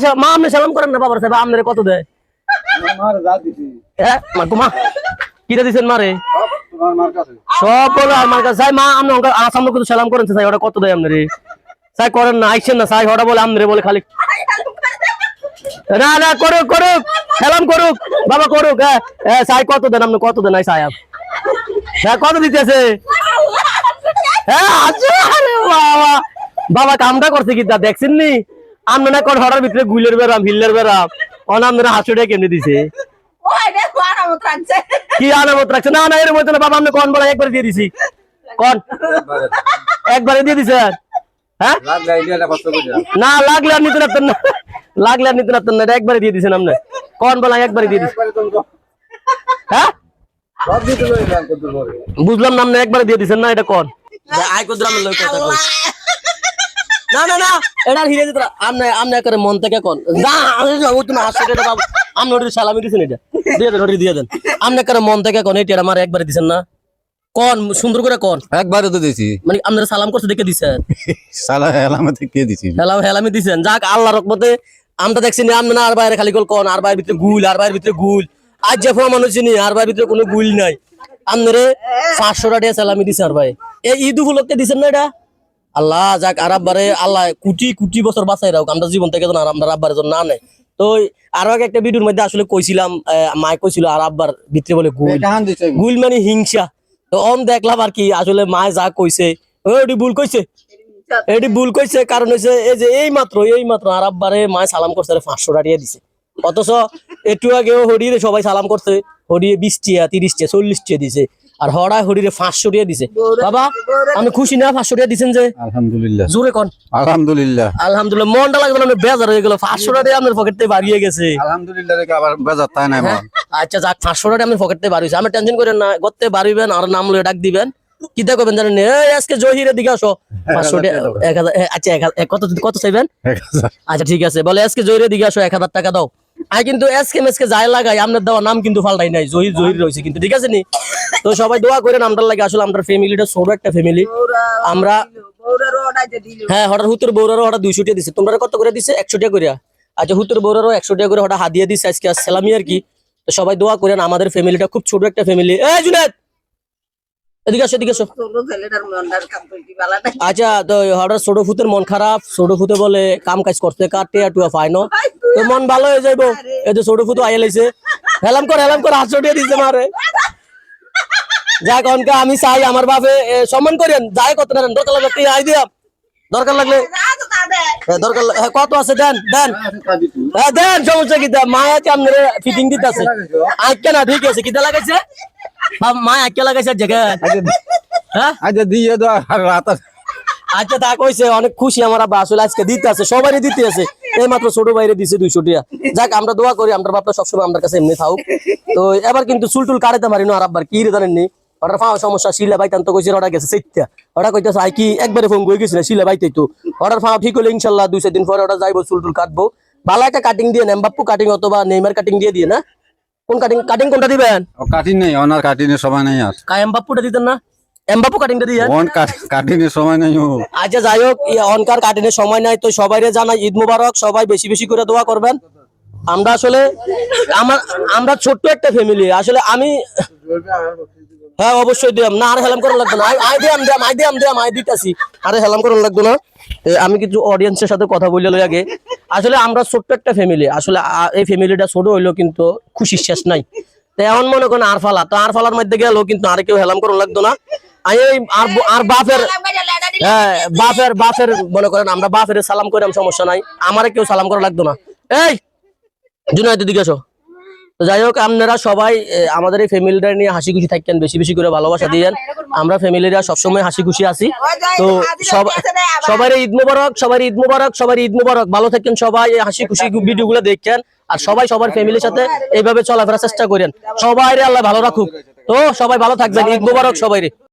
আচ্ছা, মা আপনি সালাম করেন না বাবার সাহেব আপনার কত দেয়? যা দিছি। হ্যাঁ কিটা মারে? সব বলো আমার কাছে। মা আপনি ওকে আমার সামনে কিন্তু সালাম করেন সাই ওটা কত দেয় আপনার? সাই করেন না আইছেন না সাই ওটা বলে আপনারে বলে খালি। না না করুক করুক সালাম করুক বাবা করুক হ্যাঁ হ্যাঁ সাই কত দেন আপনি কত দেন সাই আপ? হ্যাঁ কত দিতেছে? হ্যাঁ আচ্ছা বাবা। বাবা কামটা করছে কি দেখছেন নি? আপনি না কোন হরার ভিতরে গুলের বেরাম হিল্লের বেরাম অনামদের হাসুটা কেমনে দিছে? কি আনামত রাখছে? না না এর মধ্যে না বাবা আপনি কোন বলে একবার দিয়ে দিছি। কোন। একবারে দিয়ে দিছে। হ্যাঁ? না লাগলে আর নিতে পারতেন না। লাগলে আর নিতে পারতেন না এটা একবারে দিয়ে দিছেন আপনি কোন বলে একবারে দিয়ে দিছি। হ্যাঁ? বুঝলাম না আপনি একবারে দিয়ে দিছেন না এটা কোন। আই কত রাম লই কথা না না না এটা হিরে দিতরা আমনে আমনে করে মন থেকে কোন যা ও তুমি এটা বাবু আমনে ওটা সালামি দিছেন এটা। দিয়ে দেন ওটা দিয়ে দেন। আমনে করে মন থেকে কোন এটা আমার একবারে দিছেন না। কোন সুন্দর করে কোন একবারে তো দিছি। মানে আপনারা সালাম করতে দেখে দিছেন। সালা হেলামতে কে দিছি? হেলাম হেলামি দিছেন। যাক আল্লাহ রকমতে আমরা দেখছি না আমরা আর বাইরে খালি কল কোন আর বাইরের ভিতরে গুল আর বাইরের ভিতরে গুল। আজ যে ফোন মানুষ চিনি আর বাইরের ভিতরে কোনো গুল নাই। আপনারে পাঁচশো টাকা সালামি দিছে আর ভাই। এই ঈদ উপলক্ষে দিছেন না এটা? আল্লাহ যাক আর আব্বারে আল্লাহ কোটি কোটি বছর বাঁচাই রাখ আমরা জীবন থেকে আর আমরা আব্বারের জন্য না নেই। তো আরও একটা ভিডিওর মধ্যে আসলে কইছিলাম মায় কইছিল আর আব্বার ভিতরে বলে গুল। গুল মানে হিংসা। তো অন দেখলাম আর কি আসলে মায় যা কইছে ওটি ভুল কইছে। এটি ভুল কইছে কারণ হইছে এই যে এই মাত্র এই মাত্র আর আব্বারে মায় সালাম করছে পাঁচশো টাকা দিছে। অথচ একটু আগেও হরিরে সবাই সালাম করছে হরিয়ে বিশ টিয়া তিরিশ টিয়া চল্লিশ টিয়া দিছে। আর হরা হরিরে পাঁচশো টাকা দিছে। বাবা আমি খুশি না? পাঁচশো টাকা দিছেন যে? আলহামদুলিল্লাহ। জোরে কন। আলহামদুলিল্লাহ। আলহামদুলিল্লাহ। মনটা লাগবে না বেজার হয়ে গেল। পাঁচশো টাকা আপনার পকেট থেকে বাড়িয়ে গেছে। আলহামদুলিল্লাহ আবার বেজার তাই নাই মন। আচ্ছা যাক পাঁচশো টাকা আমি পকেট থেকে বাড়িয়েছি আমি টেনশন করেন না করতে বাড়িবেন আর নাম লয়ে ডাক দিবেন। কিতা করবেন জানেন না? এই আজকে জহিরের দিকে আসো। পাঁচশো টাকা এক হাজার আচ্ছা এক কত কত চাইবেন। আচ্ছা ঠিক আছে। বলে আজকে জহিরের দিকে আসো এক হাজার টাকা দাও। আমি কিন্তু এসকে মেসকে যাই লাগাই আপনার দেওয়া নাম কিন্তু ফাল্টাই নাই। জহির জহির রয়েছে কিন্তু ঠিক আছে নি? তো সবাই দোয়া করেন আমরা লাগে আসলে আমরা ফ্যামিলিটা ছোট একটা ফ্যামিলি আমরা হ্যাঁ হঠাৎ হুতুর বৌরারও হঠাৎ দুইশো টাকা দিছে। তোমরা কত করে দিছে? একশো টাকা করে আচ্ছা হুতুর বৌরারও একশো টাকা করে হঠাৎ হাদিয়া দিছে আজকে সালামি আর কি। তো সবাই দোয়া করেন আমাদের ফ্যামিলিটা খুব ছোট একটা ফ্যামিলি এই জুনেদ এদিকে আসো এদিকে আসো। আচ্ছা তো হঠাৎ ছোট ফুতের মন খারাপ ছোট ফুতে বলে কাম কাজ করতে কাটে টুয়া পায় না তো মন ভালো হয়ে যাইবো। এই যে ছোট ফুতো আইয়া লাইছে। হেলাম কর হেলাম কর হাত দিয়ে দিছে মারে। যাক অনকা আমি চাই আমার বাপে এ, সম্মান করেন। যাই কত নেন দরকার লাগলে তুই আই দিয়া। দরকার লাগলে এ, দরকার হ্যাঁ, কত আছে? দেন দেন। হ্যাঁ দেন সমস্যা কি? মায়া চামনে ফিটিং দিতেছে? আইকে না ঠিক আছে কিটা লাগাইছে? বাপ, মা আইকে লাগাইছে জায়গা হ্যাঁ? আচ্ছা দিয়ে দাও আর রাত আচ্ছা তা কইছে অনেক খুশি আমার আব্বা। আসলে আজকে দিতে আছে সবারই দিতে আছে। এই মাত্র ছোট বাইরে দিছে দুইশো টিয়া। যাক আমরা দোয়া করি আমরা বাপটা সবসময় আমার কাছে এমনি থাকুক। তো এবার কিন্তু চুল টুল কাটাতে পারি না আর আব্বার। কি রে জানেননি? ওটার পাওয়া সমস্যা শিলা বাইতান তো কইছে ওটা গেছে সেইটা ওটা কইতেছে আই কি একবারে ফোন করে গেছিল শিলা বাইতে তো ওটার ঠিক হলে ইনশাল্লাহ দুই চার দিন পরে ওটা যাইবো চুল টুল কাটবো। ভালো একটা কাটিং দিয়ে নেন বাপ্পু কাটিং অথবা নেইমার কাটিং দিয়ে দিয়ে না? কোন কাটিং কাটিং কোনটা দিবেন? ও কাটিং নেই ওনার কাটিনের সময় নেই আর। বাপ্পুটা দিতেন না? কাটিংটা দিয়ে ওন কাটিনের সময় নেই ও। আচ্ছা যাই হোক এই অনকার কাটিনের সময় নাই তো সবাই জানাই ঈদ মুবারক সবাই বেশি বেশি করে দোয়া করবেন। আমরা আসলে আমার আমরা ছোট্ট একটা ফ্যামিলি আসলে আমি হ্যাঁ অবশ্যই দিয়াম। না, আর হেলাম করার লাগবে না। আই- দিয়াম দিয়াম, আই দিয়াম দিয়াম, আই দিতাছি। আরে হেলাম করার লাগবে না। আমি কিছু অডিয়েন্সের সাথে কথা বললে লই আগে। আসলে আমরা ছোট্ট একটা ফ্যামিলি আসলে এই ফ্যামিলিটা ছোট হইল কিন্তু খুশির শেষ নাই। তো এখন মনে করেন আর ফালা তো আর ফালার মধ্যে গেল কিন্তু আর কেউ হেলাম করার লাগতো না। এই, আর বাপের হ্যাঁ বাপের বাপের মনে করেন আমরা বাপের সালাম করাম সমস্যা নাই। আমারে কেউ সালাম করা লাগতো না। এই জুনাইদ দিকে আসো তো যাই হোক, আপনারা সবাই আমাদের এই ফ্যামিলিটা নিয়ে হাসি খুশি থাকেন, বেশি বেশি করে ভালোবাসা দিয়েন আমরা ফ্যামিলিরা সবসময় হাসি খুশি আছি। তো সব- সবাই ঈদ মুবারক সবাই ঈদ মুবারক সবাই ঈদ মুবারক। ভালো থাকেন সবাই হাসি খুশি ভিডিও গুলো দেখেন আর সবাই সবার ফ্যামিলির সাথে এইভাবে চলাফেরার চেষ্টা করেন। সবাই আল্লাহ ভালো রাখুক। তো সবাই ভালো থাকবেন, ঈদ মুবারক সবাই